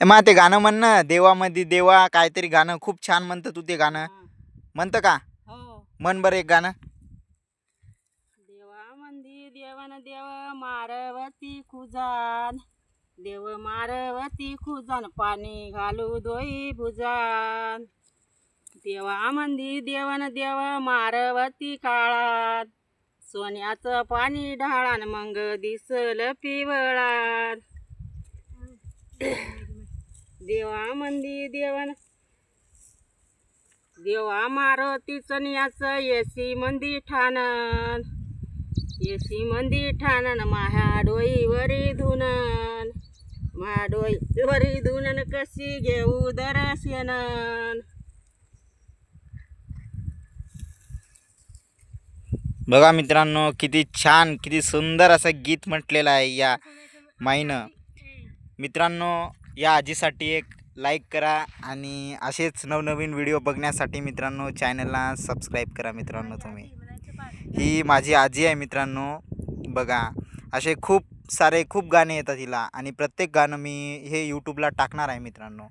ए मा ते गाणं म्हण ना देवामध्ये देवा काहीतरी गाणं खूप छान म्हणतं तू ते गाणं. म्हणतं का? हो. म्हण बरं एक गाणं. देवा मंदी देवन देव मारवती खुजान देव मारवती खुजान पाणी घालू दोई भुजान. देवा मंदी देवन देव मारवती काळात सोन्याचं पाणी ढाळान मग दिसल पिवळान. देवा मंदी देवन. देवा मारुतीचं चनियाचं येसी मंदी ठाणन. येसी मंदी ठाणन माह्या डोईवरी धुनन माह्या डोईवरी धुनन कशी घेऊ दर्शनन. बघा मित्रांनो किती छान किती सुंदर असं गीत म्हटलेलं आहे या माईनं. मित्रांनो या आजीसाठी एक लाईक करा आणि असेच नवनवीन व्हिडिओ बघण्यासाठी मित्रांनो चॅनलला सबस्क्राईब करा मित्रांनो तुम्ही. ही माझी आजी आहे मित्रांनो. बघा असे खूप सारे खूप गाणे येतात हिला आणि प्रत्येक गाणं मी हे यूट्यूबला टाकणार आहे मित्रांनो.